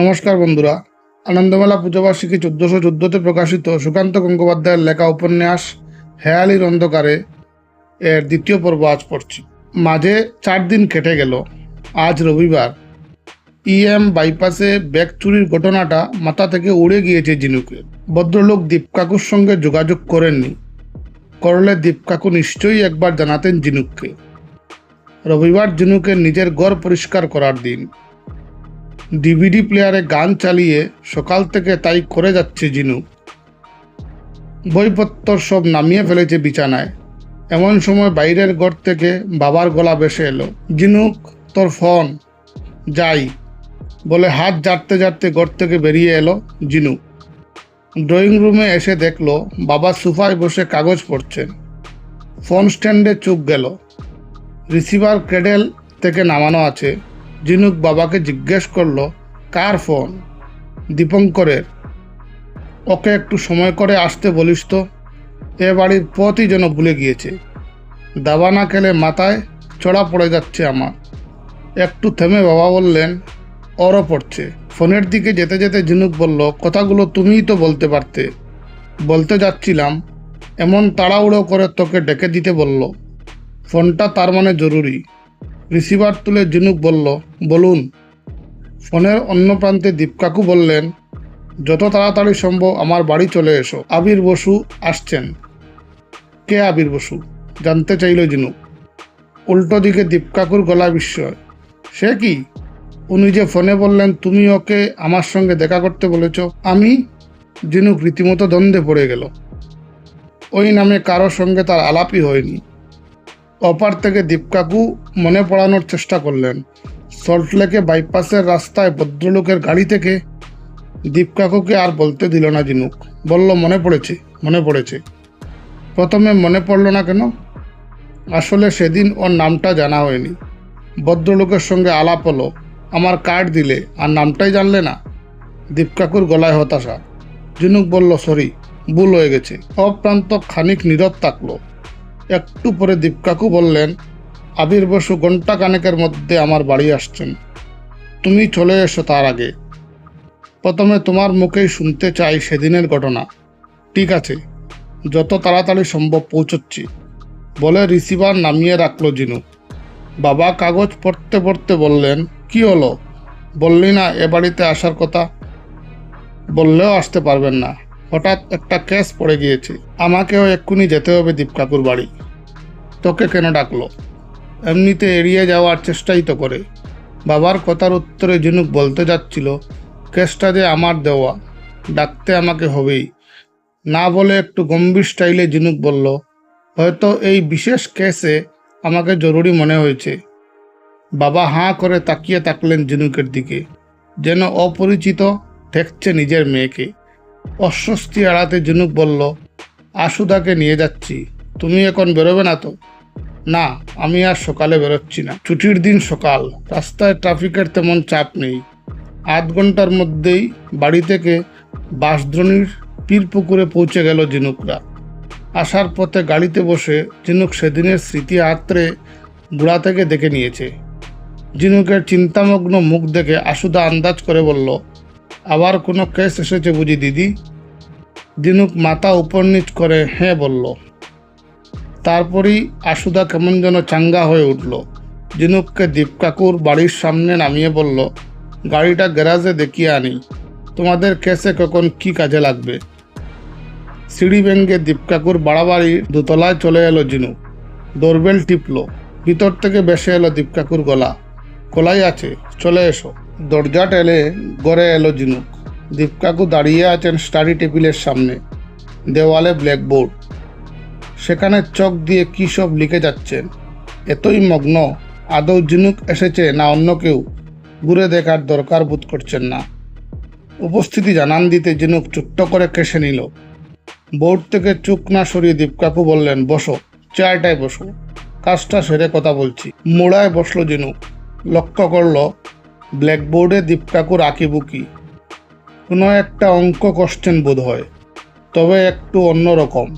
নমস্কার বন্ধুরা। আনন্দমেলা পুজোবার্ষিকী চোদ্দশো চোদ্দোতে প্রকাশিত সুকান্ত গঙ্গোপাধ্যায়ের লেখা উপন্যাস, হেয়ালির অন্ধকারে এর দ্বিতীয় পর্ব আজ পড়ছি। মাঝে চার দিন কেটে গেল। আজ রবিবার। ইএম বাইপাসে ব্যাগ চুরির ঘটনাটা মাথা থেকে উড়ে গিয়েছে জিনুকে ভদ্রলোক দীপকাকুর সঙ্গে যোগাযোগ করেননি। করলে দীপকাকু নিশ্চয়ই একবার জানাতেন জিনুককে রবিবার জিনুকের নিজের গড় পরিষ্কার করার দিন। ডিভিডি প্লেয়ারে গান চালিয়ে সকাল থেকে তাই করে যাচ্ছে জিনু। বইপত্র সব নামিয়ে ফেলেছে বিছানায়। এমন সময় বাইরের ঘর থেকে বাবার গলা বেসে এলো জিনুক তোর ফোন, যাই। বলে হাত জারতে জারতে ঘর থেকে বেরিয়ে এলো জিনু। ড্রয়িং রুমে এসে দেখল বাবা সোফায় বসে কাগজ পড়ছেন। ফোন স্ট্যান্ডে চুপ গেল। রিসিভার ক্রেডেল থেকে নামানো আছে। জিনুক বাবাকে জিজ্ঞেস করল, কার ফোন? দীপঙ্করের, ওকে একটু সময় করে আসতে বলিস তো, এ বাড়ির পথই যেন ভুলে গিয়েছে। দাবা না খেলে মাথায় চড়া পড়ে যাচ্ছে আমার। একটু থেমে বাবা বললেন, ওরও পড়ছে। ফোনের দিকে যেতে যেতে ঝিনুক বলল, কথাগুলো তুমিই তো বলতে পারতে। বলতে যাচ্ছিলাম, এমন তাড়াহুড়ো করে তোকে ডেকে দিতে বলল। ফোনটা তার মানে জরুরি। রিসিভার তুলে ঝিনুক বলল, বলুন। ফোনের অন্য প্রান্তে দীপকাকু বললেন, যত তাড়াতাড়ি সম্ভব আমার বাড়ি চলে এসো। আবির বসু আসছেন। কে আবির বসু? জানতে চাইল জিনুক। উল্টো দিকে দীপকাকুর গলা বিস্ময়। সে কি? উনি যে ফোনে বললেন, তুমি ওকে আমার সঙ্গে দেখা করতে বলেছ। আমি? জিনুক রীতিমতো দ্বন্দ্বে পড়ে গেল। ওই নামে কারোর সঙ্গে তার আলাপই হয়নি। অপার থেকে দীপকাকু মনে পড়ানোর চেষ্টা করলেন। সল্টলেকে বাইপাসের রাস্তায় ভদ্রলোকের গাড়ি থেকে দীপকাকুকে আর বলতে দিল না জিনুক। বলল, মনে পড়েছে মনে পড়েছে। প্রথমে মনে পড়ল না কেন? আসলে সেদিন ওর নামটা জানা হয়নি। ভদ্রলোকের সঙ্গে আলাপ হলো, আমার কার্ড দিলে, আর নামটাই জানলে না? দীপকাকুর গলায় হতাশা। জিনুক বলল, সরি, ভুল হয়ে গেছে। অপ্রান্ত খানিক নীরব থাকল। একটু পরে দীপকাকু বললেন, আবির বসু ঘণ্টা কানেকের মধ্যে আমার বাড়ি আসছেন। তুমি চলে এসো তার আগে। প্রথমে তোমার মুখেই শুনতে চাই সেদিনের ঘটনা। ঠিক আছে, যত তাড়াতাড়ি সম্ভব পৌঁছচ্ছি। বলে রিসিভার নামিয়ে রাখল জিনু। বাবা কাগজ পড়তে পড়তে বললেন, কি হলো? বললি না এ বাড়িতে আসার কথা? বললেও আসতে পারবেন না। হঠাৎ একটা কেস পড়ে গিয়েছে। আমাকেও এক্ষুনি যেতে হবে দীপকাকুর বাড়ি। তোকে কেন ডাকলো? এমনিতে এড়িয়ে যাওয়ার চেষ্টাই তো করে। বাবার কথার উত্তরে ঝিনুক বলতে যাচ্ছিল, কেসটা যে আমার দেওয়া, ডাকতে আমাকে হবেই। না বলে একটু গম্ভীর স্টাইলে ঝিনুক বলল, হয়তো এই বিশেষ কেসে আমাকে জরুরি মনে হয়েছে। বাবা হাঁ করে তাকিয়ে থাকলেন ঝিনুকের দিকে, যেন অপরিচিত ঠেকছে নিজের মেয়েকে। অস্বস্তি এড়াতে ঝিনুক বলল, আশুদাকে নিয়ে যাচ্ছি। তুমি এখন বেরোবে না তো? না, আমি আর সকালে বেরোচ্ছি না। ছুটির দিন সকাল। রাস্তায় ট্রাফিকের তেমন চাপ নেই। আধ ঘণ্টার মধ্যেই বাড়ি থেকে বাঁশদ্রণীর পীরপুকুরে পৌঁছে গেল ঝিনুকরা আসার পথে গাড়িতে বসে ঝিনুক সেদিনের স্মৃতি আত্রে গুড়া থেকে দেখে নিয়েছে। ঝিনুকের চিন্তামগ্ন মুখ দেখে আশুদা আন্দাজ করে বলল আবার কোনো কেস এসেছে বুঝি, দিদি? দিনুক মাথা উপর নিচ করে হ্যাঁ বলল। তারপরই আশুদা কেমন যেন চাঙ্গা হয়ে উঠল। ঝিনুককে দীপকাকুর বাড়ির সামনে নামিয়ে বলল, গাড়িটা গ্যারাজে দেখিয়ে আনি। তোমাদের কেসে কখন কি কাজে লাগবে? সিঁড়ি ভেঙ্গে দীপকাকুর বাড়াবাড়ির দোতলায় চলে এলো জিনুক দোরবেল টিপল। ভিতর থেকে বেসে এলো দীপকাকুর গলা। কোলাই আছে, চলে এসো। দরজা টেলে গড়ে এলো ঝিনুক। দীপকাকু দাঁড়িয়ে আছেন স্টাডি টেবিলের সামনে, দেওয়ালে ব্ল্যাকবোর্ড সেখানে চক দিয়ে কী সব লিখে যাচ্ছেন? এতই মগ্ন, আদৌ ঝিনুক এসেছে না অন্য কেউ? ঘুরে দেখার দরকার বোধ করছেন না। উপস্থিতি জানান দিতে ঝিনুক চুট্ট করে কেসে নিল। বোর্ড থেকে চুক না সরিয়ে দীপকাকু বললেন, বসো, চেয়ারটায় বসো। কাজটা সেরে কথা বলছি। মোড়ায় বসল ঝিনুক। লক্ষ্য করল ব্ল্যাকবোর্ডে দীপকাকুর আঁকিবুকি কোনো একটা অঙ্ক কোশ্চেন বোধ হয়। তবে একটু অন্যরকম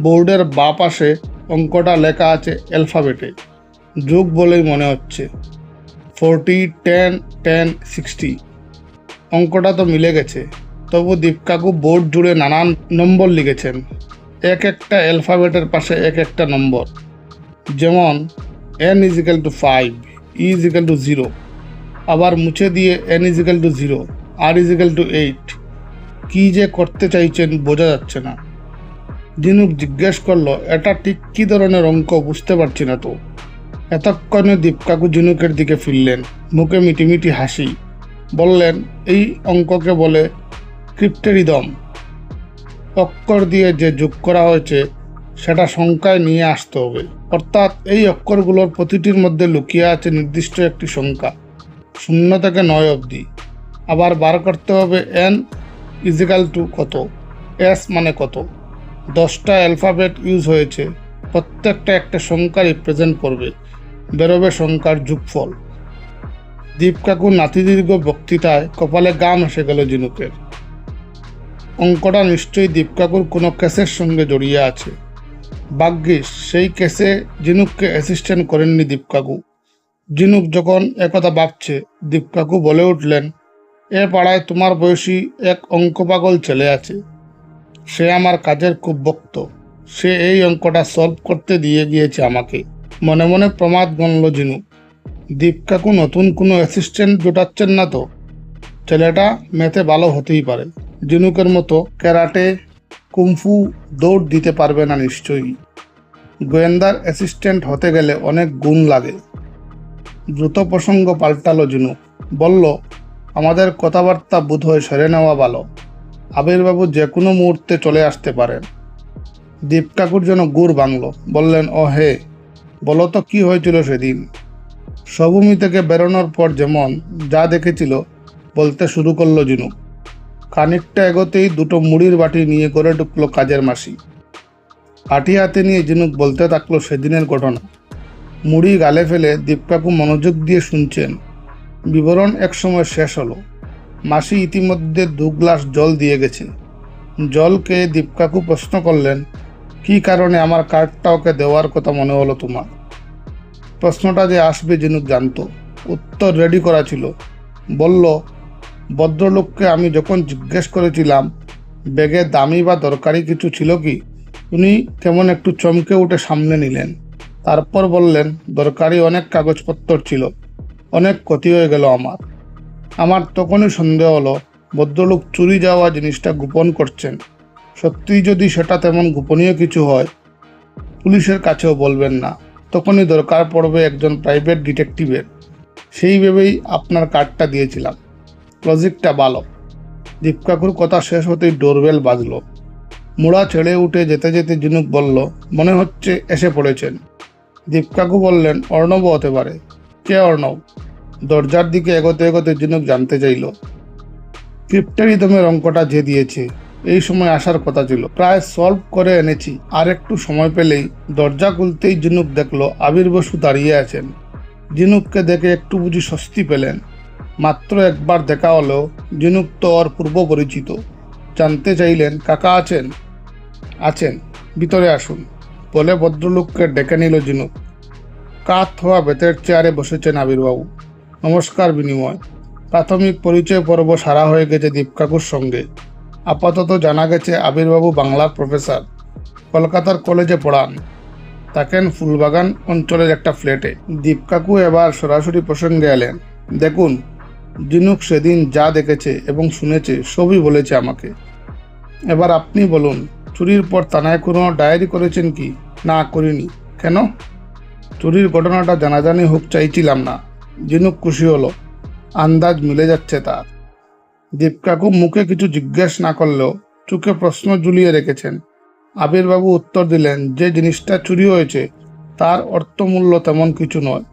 বোর্ডের বা পাশে অঙ্কটা লেখা আছে অ্যালফাবেটে যোগ বলেই মনে হচ্ছে। ফোরটি টেন টেন সিক্সটি অঙ্কটা তো মিলে গেছে। তবু দীপকাকু বোর্ড জুড়ে নানান নম্বর লিখেছেন। এক একটা অ্যালফাবেটের পাশে এক একটা নম্বর। যেমন N equal to five E equal to zero আবার মুছে দিয়ে এন ইজিক্যাল টু জিরো আর ইজিক্যাল টু এইট কী যে করতে চাইছেন বোঝা যাচ্ছে না। জিনুক জিজ্ঞেস করল, এটা ঠিক কী ধরনের অঙ্ক? বুঝতে পারছি না তো। এতক্ষণে দীপকাকু জিনুকের দিকে ফিরলেন, মুখে মিটিমিটি হাসি। বললেন, এই অঙ্ককে বলে ক্রিপ্টেরিদম। অক্ষর দিয়ে যে যোগ করা হয়েছে, সেটা সংখ্যায় নিয়ে আসতে হবে। অর্থাৎ এই অক্ষরগুলোর প্রতিটির মধ্যে লুকিয়ে আছে নির্দিষ্ট একটি সংখ্যা। শূন্য থেকে নয় অবধি। আবার বার করতে হবে এন ইজিক্যাল টু কত? এস মানে কত? দশটা অ্যালফাবেট ইউজ হয়েছে। প্রত্যেকটা একটা সংখ্যা রিপ্রেজেন্ট করবে। বেরোবে সংখ্যার যুগফল। দীপকাকুর নাতিদীর্ঘ বক্তৃতায় কপালে গাম এসে গেল জিনুকের। অঙ্কটা নিশ্চয়ই দীপকাকুর কোনো কেসের সঙ্গে জড়িয়ে আছে। ভাগ্যিস সেই কেসে জিনুককে অ্যাসিস্ট্যান্ট করেননি দীপকাকু জিনুক যখন একথা ভাবছে, দীপকাকু বলে উঠলেন, এ পাড়ায় তোমার বয়সী এক অঙ্ক পাগল ছেলে আছে। সে আমার কাজের খুব বক্ত সে এই অঙ্কটা সলভ করতে দিয়ে গিয়েছে আমাকে। মনে মনে প্রমাদ গণল জিনুক। দীপকাকু নতুন কোনো অ্যাসিস্ট্যান্ট জোটাচ্ছেন না তো? ছেলেটা মেতে ভালো হতেই পারে। জিনুকের মতো ক্যারাটে, কুমফু দৌড় দিতে পারবে না নিশ্চয়ই। গোয়েন্দার অ্যাসিস্ট্যান্ট হতে গেলে অনেক গুণ লাগে। দ্রুত প্রসঙ্গ পাল্টালো জিনুক বলল, আমাদের কথাবার্তা বোধহয় সেরে নেওয়া ভালো। আবিরবাবু যে কোনো মুহূর্তে চলে আসতে পারেন। দীপ ঠাকুর যেন গুড় বাংল বললেন, ও হে, বলো তো কি হয়েছিল সেদিন? সবুমি থেকে বেরোনোর পর যেমন যা দেখেছিল, বলতে শুরু করল জিনুক খানিকটা এগোতেই দুটো মুড়ির বাটি নিয়ে করে ঢুকলো কাজের মাসি। কাঠি হাতে নিয়ে জিনুক বলতে থাকল সেদিনের ঘটনা। মুড়ি গালে ফেলে দীপকাকু মনোযোগ দিয়ে শুনছেন। বিবরণ একসময় শেষ হলো। মাসি ইতিমধ্যে দু গ্লাস জল দিয়ে গেছে জলকে দীপকাকু প্রশ্ন করলেন, কী কারণে আমার কার্ডটা ওকে দেওয়ার কথা মনে হলো তোমার? প্রশ্নটা যে আসবে জিনুক জানতো। উত্তর রেডি করা ছিল। বলল, ভদ্রলোককে আমি যখন জিজ্ঞেস করেছিলাম ব্যাগে দামি বা দরকারি কিছু ছিল কি? উনি কেমন একটু চমকে উঠে সামনে নিলেন। তারপর বললেন, দরকারি অনেক কাগজপত্র ছিল। অনেক ক্ষতি হয়ে গেল আমার। আমার তখনই সন্দেহ হলো। ভদ্রলোক চুরি যাওয়া জিনিসটা গোপন করছেন। সত্যিই যদি সেটা তেমন গোপনীয় কিছু হয়, পুলিশের কাছেও বলবেন না। তখনই দরকার পড়বে একজন প্রাইভেট ডিটেকটিভের। সেই ভেবেই আপনার কার্ডটা দিয়েছিলাম। লজিকটা ভালো। দীপকাকুর কথা শেষ হতেই ডোরবেল বাজলো। মোড়া ছেড়ে উঠে যেতে যেতে জিনুক বলল, মনে হচ্ছে এসে পড়েছেন। দীপকাকু বললেন, অর্ণব হতে পারে। কে অর্ণব? দরজার দিকে এগোতে এগোতে জিনুক জানতে চাইল। ক্রিপ্টারিদমের অঙ্কটা যে দিয়েছে। এই সময় আসার কথা ছিল। প্রায় সলভ করে এনেছি। আর একটু সময় পেলেই দরজা খুলতেই জিনুক দেখল আবির বসু দাঁড়িয়ে আছেন। জিনুককে দেখে একটু বুঝি স্বস্তি পেলেন। মাত্র একবার দেখা হলেও জিনুক তো ওর পূর্ব পরিচিত। জানতে চাইলেন, কাকা আছেন? আছেন। ভিতরে আসুন। বলে ভদ্রলোককে ডেকে নিল জিনুক কাত হওয়া বেতের চেয়ারে বসেছেন আবির্বাবু। নমস্কার বিনিময়। প্রাথমিক পরিচয় পর্ব সারা হয়ে গেছে দীপকাকুর সঙ্গে। আপাতত জানা গেছে আবির্বাবু বাংলার প্রফেসর। কলকাতার কলেজে পড়ান। থাকেন ফুলবাগান অঞ্চলের একটা ফ্ল্যাটে। দীপকাকু এবার সরাসরি প্রসঙ্গে এলেন। দেখুন, জিনুক সেদিন যা দেখেছে এবং শুনেছে সবই বলেছে আমাকে। এবার আপনি বলুন চুরির পর থানায় কোনো ডায়েরি করেছেন কি? না, করিনি। কেন? চুরির ঘটনাটা জানাজানি হোক চাইছিলাম না। জিনুক খুশি হলো। আন্দাজ মিলে যাচ্ছে তার। দীপকাকু মুখে কিছু জিজ্ঞেস না করলেও চোখে প্রশ্ন ঝুলিয়ে রেখেছেন। আবিরবাবু উত্তর দিলেন, যে জিনিসটা চুরি হয়েছে, তার অর্থমূল্য তেমন কিছু নয়।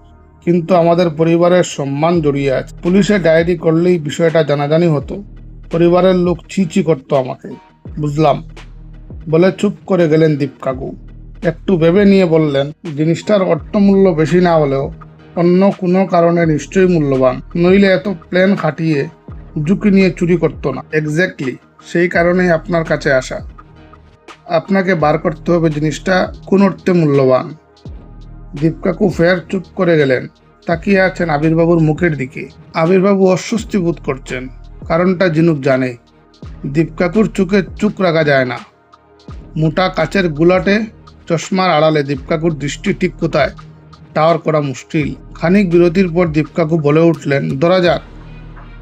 কিন্তু আমাদের পরিবারের সম্মান জড়িয়ে আছে। পুলিশে ডায়েরি করলেই বিষয়টা জানাজানি হতো। পরিবারের লোক ছিচি করতো আমাকে। বুঝলাম। বলে চুপ করে গেলেন দীপকাকু একটু ভেবে নিয়ে বললেন, জিনিসটার অর্থমূল্য বেশি না হলেও অন্য কোনো কারণে নিশ্চয়ই মূল্যবান। নইলে এত প্ল্যান খাটিয়ে ঝুঁকি নিয়ে চুরি করতো না। এক্স্যাক্টলি সেই কারণেই আপনার কাছে আসা। আপনাকে বার করতে হবে জিনিসটা কোন অর্থে মূল্যবান। দীপকাকু ফের চুপ করে গেলেন, তাকিয়ে আছেন আবির্বাবুর মুখের দিকে। আবির্বাবু অস্বস্তি বোধ করছেন, কারণটা জিনুক জানে। দীপকাকুর চোখে চুপ রাখা যায় না। মোটা কাচের গুলাটে চশমার আড়ালে দীপকাকুর দৃষ্টি ঠিক কোথায়? টাওয়ার করা মুশকিল। খানিক বিরতির পর দীপকাকু বলে উঠলেন, ধরা যাক,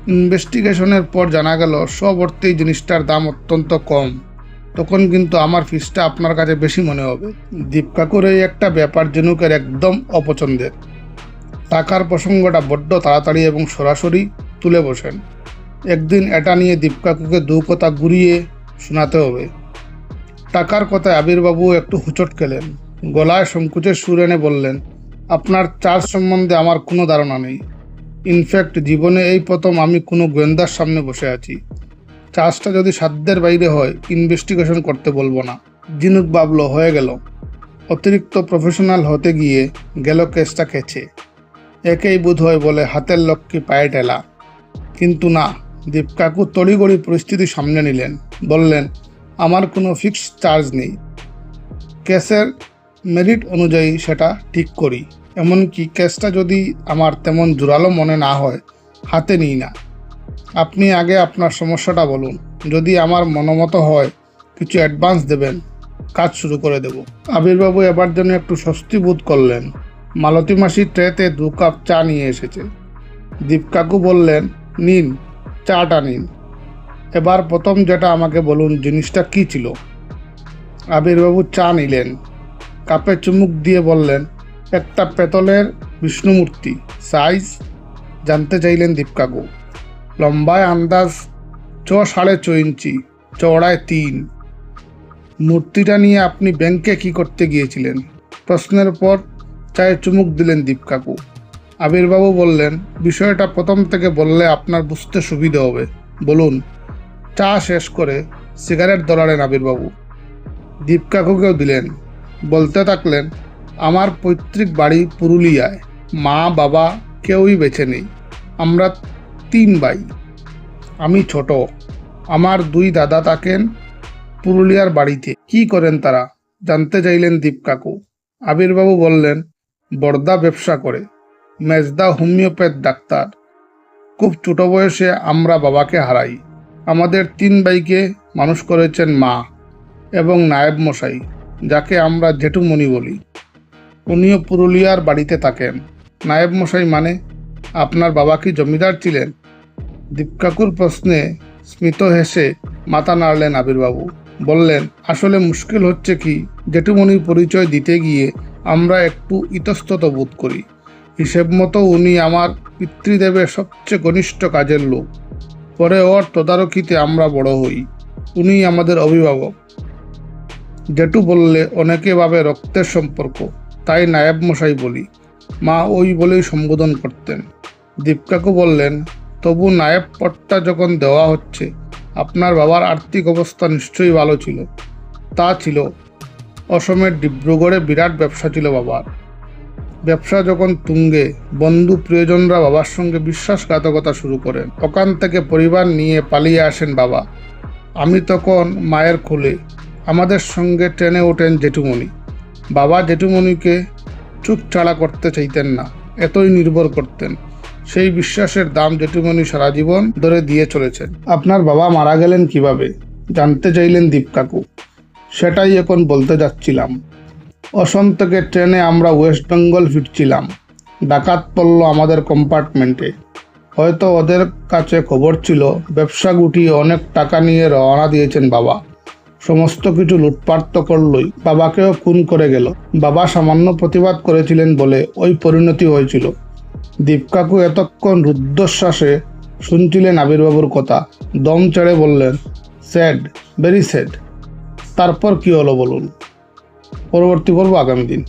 ইনভেস্টিগেশনের পর জানা গেল সব অর্থেই জিনিসটার দাম অত্যন্ত কম। তখন কিন্তু আমার ফিসটা আপনার কাছে বেশি মনে হবে। দীপকাকুর এই একটা ব্যাপার জেনুকের একদম অপছন্দের। টাকার প্রসঙ্গটা বড্ড তাড়াতাড়ি এবং সরাসরি তুলে বসেন। একদিন এটা নিয়ে দীপকাকুকে দু কথা ঘুরিয়ে শোনাতে হবে। টাকার কথায় আবিরবাবু একটু হুচট খেলেন। গলায় সংকুচের সুর এনে বললেন, আপনার চার্জ সম্বন্ধে আমার কোনো ধারণা নেই। ইনফ্যাক্ট জীবনে এই প্রথম আমি কোনো গোয়েন্দার সামনে বসে আছি। চার্জটা যদি সাধ্যের বাইরে হয় ইনভেস্টিগেশন করতে বলব না। জিনুক বাবলো, হয়ে গেল। অতিরিক্ত প্রফেশনাল হতে গিয়ে গেল কেসটা খেছে একেই বোধ হয় বলে হাতের লক্ষ্যে পায়ে টেলা কিন্তু না, দীপকাকু তড়িগড়ি পরিস্থিতি সামনে নিলেন। বললেন আমার কোনো ফিক্সড চার্জ নেই। ক্যাশের মেরিট অনুযায়ী সেটা ঠিক করি। এমনকি কেসটা যদি আমার তেমন জোরালো মনে না হয়, হাতে নিই না। আপনি আগে আপনার সমস্যাটা বলুন। যদি আমার মনোমতো হয়, কিছু অ্যাডভান্স দেবেন, কাজ শুরু করে দেব। আবিরবাবু এবার জন্য একটু স্বস্তি বোধ করলেন। মালতী মাসি ট্রেতে দু কাপ চা নিয়ে এসেছে। দীপকাকু বললেন, নিন, চাটা নিন। এবার প্রথম যেটা আমাকে বলুন, জিনিসটা কি ছিল? আবিরবাবু চা নিলেন, কাপে চুমুক দিয়ে বললেন, একটা পেতলের বিষ্ণুমূর্তি সাইজ জানতে চাইলেন দীপকাকু। লম্বায় আন্দাজ ছ সাড়ে ছ ইঞ্চি, চওড়ায় তিন। মূর্তিটা নিয়ে আপনি ব্যাংকে কি করতে গিয়েছিলেন? প্রশ্নের পর চায়ে চুমুক দিলেন দীপকাকু। আবিরবাবু বললেন, বিষয়টা প্রথম থেকে বললে আপনার বুঝতে সুবিধে হবে। বলুন চা শেষ করে সিগারেট ধরালেন আবিরবাবু। দীপকাকুকেও দিলেন। বলতে থাকলেন, আমার পৈতৃক বাড়ি পুরুলিয়ায়। মা, বাবা কেউই বেছে নেই। আমরা তিন ভাই। আমি ছোট। আমার দুই দাদা থাকেন পুরুলিয়ার বাড়িতে। কি করেন তারা? জানতে চাইলেন দীপকাকু। আবিরবাবু বললেন বর্দা ব্যবসা করে। মেজদা হোমিওপ্যাথ ডাক্তার। খুব ছোট বয়সে আমরা বাবাকে হারাই। আমাদের তিন ভাইকে মানুষ করেছেন মা এবং নায়েব মশাই, যাকে আমরা জেঠুমণি বলি। উনিও পুরুলিয়ার বাড়িতে থাকেন। নায়েব মশাই মানে আপনার বাবা কি জমিদার ছিলেন? দীপকাকুর প্রশ্নে স্মিত হেসে মাথা নাড়লেন আবিরবাবু। বললেন, আসলে মুশকিল হচ্ছে কি, জেঠুমণির পরিচয় দিতে গিয়ে আমরা একটু ইতস্তত বোধ করি। হিসেব মতো উনি আমার পিতৃদেবের সবচেয়ে ঘনিষ্ঠ কাজের লোক। পরে ওর তদারকিতে আমরা বড় হই। উনি আমাদের অভিভাবক। জেঠু বললে, অনেকে ভাবে রক্তের সম্পর্ক, তাই নায়েব মশাই বলি। মা ওই বলেই সম্বোধন করতেন। দীপকাকু বললেন, তবু নায়েব পট্টা যখন দেওয়া হচ্ছে, আপনার বাবার আর্থিক অবস্থা নিশ্চয়ই ভালো ছিল। তা ছিল, অসমের ডিব্রুগড়ে বিরাট ব্যবসা ছিল বাবার। ব্যবসা যখন তুঙ্গে, বন্ধু প্রিয়জনরা বাবার সঙ্গে বিশ্বাসঘাতকতা শুরু করেন। ওখান থেকে পরিবার নিয়ে পালিয়ে আসেন বাবা। আমি তখন মায়ের কোলে, আমাদের সঙ্গে ট্রেনে ওঠেন জেঠুমণি। বাবা জেঠুমণিকে চুপ করতে চাইতেন না, এতই নির্ভর করতেন। সেই বিশ্বাসের দাম জেঠুমণি সারা জীবন ধরে দিয়ে চলেছেন। আপনার বাবা মারা গেলেন কীভাবে? জানতে চাইলেন দীপকাকু। সেটাই এখন বলতে যাচ্ছিলাম। অসম থেকে ট্রেনে আমরা ওয়েস্ট বেঙ্গল ফিরছিলাম। ডাকাত পড়ল আমাদের কম্পার্টমেন্টে। হয়তো ওদের কাছে খবর ছিল, ব্যবসা গুটিয়ে অনেক টাকা নিয়ে রওনা দিয়েছেন বাবা। সমস্ত কিছু লুটপাট তো করলই, বাবাকেও খুন করে গেল। বাবা সামান্য প্রতিবাদ করেছিলেন বলে ওই পরিণতি হয়েছিল। দীপকাকু এতক্ষণ রুদ্ধশ্বাসে শুনছিলেন আবির্বাবুর কথা। দম ছেড়ে বললেন, স্যাড, ভেরি স্যাড। তারপর কি হলো বলুন? পরবর্তী পর্ব আগামী দিন।